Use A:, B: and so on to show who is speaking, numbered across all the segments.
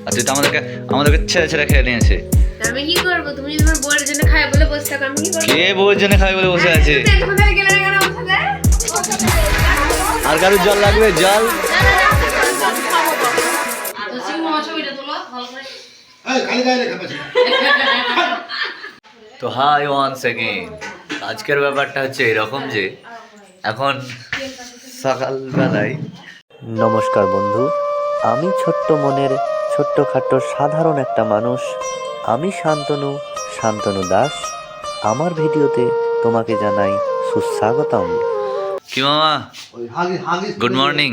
A: আর তুই তো আমাদেরকে আমাদেরকে ছেড়ে ছেড়ে খেয়ে নিয়েছে।
B: আমি কি করব? তুমি তোমার বউয়ের জন্য খাই বলে বসে থাকো আমি কি করব?
A: কে বউয়ের জন্য খাবে বলে বসে আছে? আর কারোর জল লাগবে? জল।
C: খালি গায়ে রেখে পাচ্ছি
A: তো হাই ওয়ান সেকেন্ড আজকের ব্যাপারটা হচ্ছে এরকম যে এখন সকালবেলায়
D: নমস্কার বন্ধু আমি ছোট্ট মনের ছোট্টখাট্ট সাধারণ একটা মানুষ। আমি শান্তনু শান্তনু দাস। আমার ভিডিওতে তোমাকে জানাই সুস্বাগতম।
A: কি মামা? গুড মর্নিং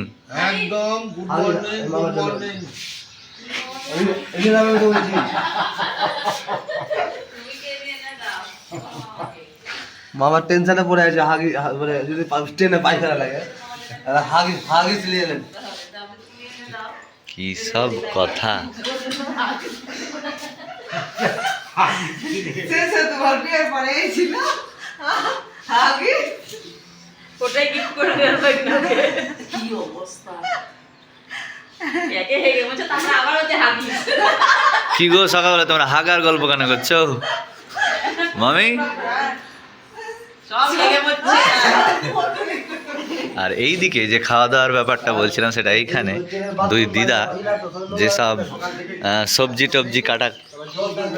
C: একদম গুড মর্নিং গুড মর্নিং এই নামে তো মামা টেনশনে পড়ে আছে হাগি হা- মানে যদি ট্রেনে পায়খানা লাগে। হাগি হাগিস নিয়ে এলেন
A: কি সব কথা।
E: ওটাই গিফট করে দেওয়ার ভাই কি অবস্থা? হেগে হাগি
A: কি গো সকালবেলা তোমরা হাগার গল্প কেন করছ? মামি?
E: সব
A: এই দিকে যে খাওয়া দাওয়ার ব্যাপারটা বলছিলাম সেটা এইখানে। দুই দিদা যেসব সবজি টবজি কাটা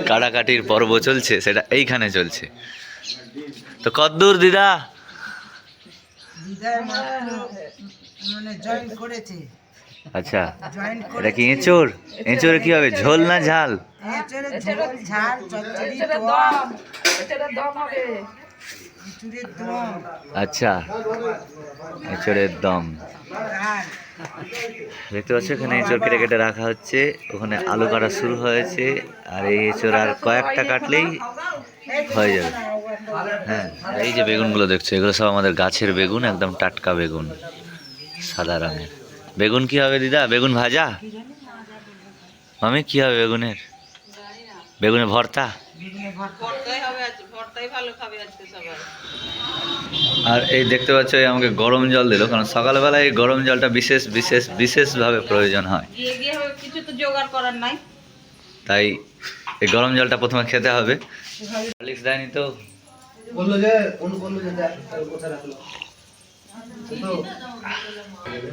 A: কাটাকাটির পর্ব চলছে সেটা এইখানে চলছে। তো কদ্দূর দিদা?
F: মানে জয়েন করেছে।
A: আচ্ছা এটা কি এঁচোড় এঁচোড়ে কি হবে ঝোল না ঝাল?
F: ঝোল ঝাল চচ্চড়ি দম এঁচড়ের দম
A: আচ্ছা এঁচোড়ের দম। দেখতে পাচ্ছ, এখানে এঁচোড় কেটে কেটে রাখা হচ্ছে। ওখানে আলু কাটা শুরু হয়েছে, আর এই এঁচোড় আর কয়েকটা কাটলেই হয়ে যাবে। হ্যাঁ এই যে বেগুনগুলো দেখছ, এগুলো সব আমাদের গাছের বেগুন, একদম টাটকা বেগুন, সাদা রঙের। বেগুন কি হবে, দিদা? বেগুন ভাজা? মামি, কি হবে বেগুনের? বেগুনের ভর্তা? আর এই দেখতে পাচ্ছ এই আমাকে গরম জল দিল কারণ সকালবেলায় এই গরম জলটা বিশেষ বিশেষ বিশেষভাবে প্রয়োজন হয়।
E: কিছু তো জোগাড় করার নাই।
A: তাই এই গরম জলটা প্রথমে খেতে হবে। হরলিক্স দেয়নি তো?
C: বলল যে বলল যে দেখ কোথায় রাখল? তো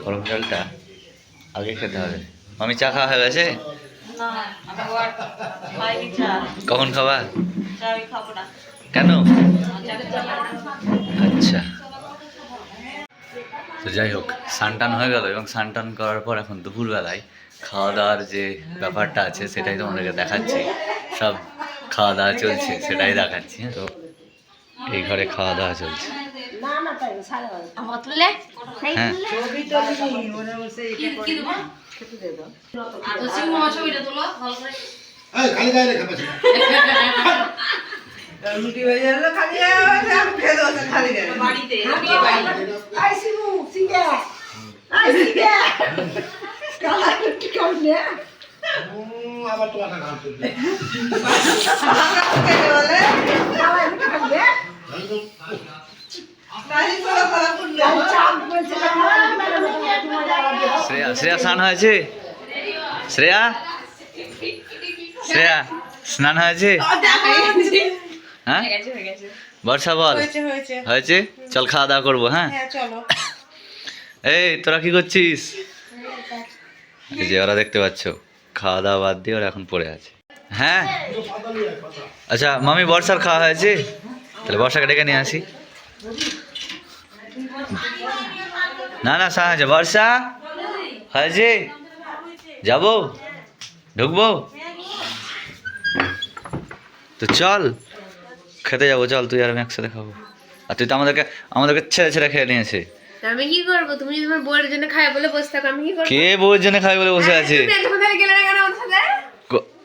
A: গরম জলটা আগে খেতে হবে। আমি চা খাওয়া হয়ে গেছে? কখন খাবা? কেন। আচ্ছা। তো যাই হোক সানটান হয়ে গেল এবং সানটান করার পর এখন দুপুরবেলায় খাওয়া দাওয়ার যে ব্যাপারটা আছে সেটাই তোমাদেরকে দেখাচ্ছি। সব খাওয়া দাওয়া চলছে সেটাই দেখাচ্ছি হ্যাঁ। তো এই ঘরে খাওয়া দাওয়া চলছে
B: আমার
F: খেতে দে দাও।
C: খালি গায়ে রেখে পাচ্ছি
F: রুটি হয়ে গেল খালি আমি খেয়ে দেবো খালি গায়ে
E: বাড়িতে বিয়ে বাড়ি
F: আই সিমু সিঙ্গা আই সিঙ্গা কালা রুটি খাবি না।
C: উম, আবার তো
F: খেতে বলে রুটি খাবি না নাহি বলা বলা করলে চাপ বলছে
A: শ্রেয়া স্নান হয়েছে? শ্রেয়া? শ্রেয়া স্নান হয়েছে? হ্যাঁ? বর্ষা বল।
F: হয়েছে
A: চল খাওয়া দাওয়া করব হ্যাঁ?
F: হ্যাঁ
A: এই তোরা কি করছিস? এই যে ওরা দেখতে পাচ্ছ খাওয়া দাওয়া বাদ দিয়ে ওরা এখন পড়ে আছে। হ্যাঁ? আচ্ছা মামি বর্ষার খাওয়া হয়েছে? তাহলে বর্ষাকে ডেকে নিয়ে আসি। না না সা হয়েছে। বর্ষা? হয়েছে যাব? ঢুকবো? তো চল খেতে যাব চল তুই আর আমি একসাথে খাব। আর তুই তো আমাদেরকে আমাদেরকে ছেড়ে ছেড়ে খেয়ে নিয়েছে।
B: আমি কি করব? তুমি তোমার বউয়ের জন্য খাই বলে বসে থাকো আমি কি করব?
A: কে বউয়ের জন্য খাবে বলে বসে আছে?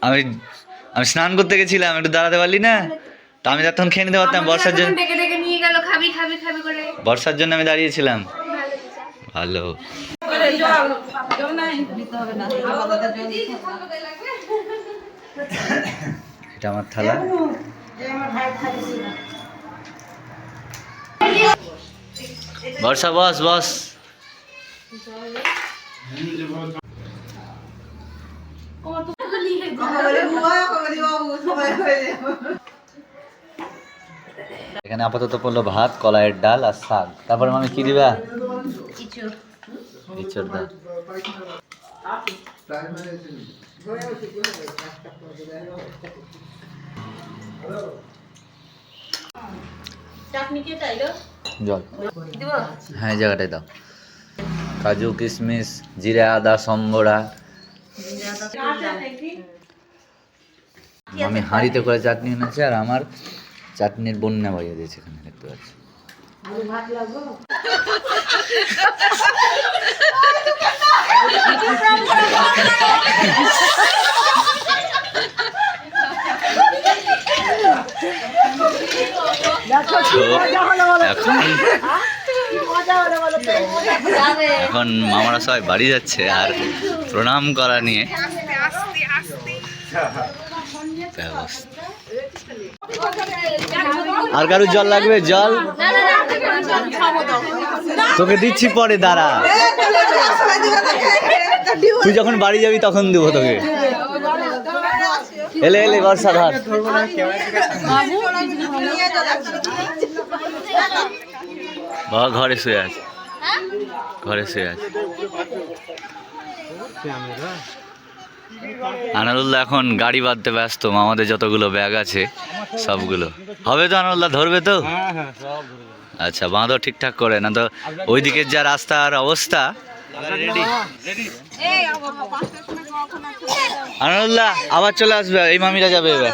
A: আমি আমি স্নান করতে গেছিলাম একটু দাঁড়াতে পারলি না? তা আমি তখন খেয়ে নিতে পারতাম বর্ষার জন্য
B: ডেকে ডেকে নিয়ে গেল খাবি খাবি খাবি করে।
A: বর্ষার জন্য আমি দাঁড়িয়েছিলাম।
B: ভালো।
A: এটা আমার থালা। বর্ষা, বস বস। এখানে আপাতত পড়ল ভাত, কলাইয়ের ডাল আর শাক। তারপরে আমি কি দিবা?
E: চাইলো
A: জল হ্যাঁ জায়গাটায় দাও। কাজু, কিশমিশ, জিরা, আদা, সম্বরা। আমি হাঁড়িতে করে চাটনি এনেছি আর আমার চাটনির বন্যা বাজিয়ে দিয়েছে এখানে, দেখতে পাচ্ছি। তো এখন এখন মামারা সবাই বাড়ি যাচ্ছে আর প্রণাম করা নিয়ে। ব্যবস্থা। আর কারও জল লাগবে? জল? তোকে দিচ্ছি পরে, দাঁড়া। তুই যখন বাড়ি যাবি তখন দেবো তোকে। এলে এলে, বর্ষা ধর। ঘরে শুয়ে আছে। ঘরে শুয়ে আছে। আনারুল্লাহ এখন গাড়ি বাঁধতে ব্যস্ত আমাদের যতগুলো ব্যাগ আছে, সবগুলো। হবে তো আনারুল্লাহ, ধরবে তো? আচ্ছা বাঁধো ঠিকঠাক করে, না তো ওই দিকের যা রাস্তার অবস্থা। আনারুল্লাহ, আবার চলে আসবে, এই মামিরা যাবে এবার।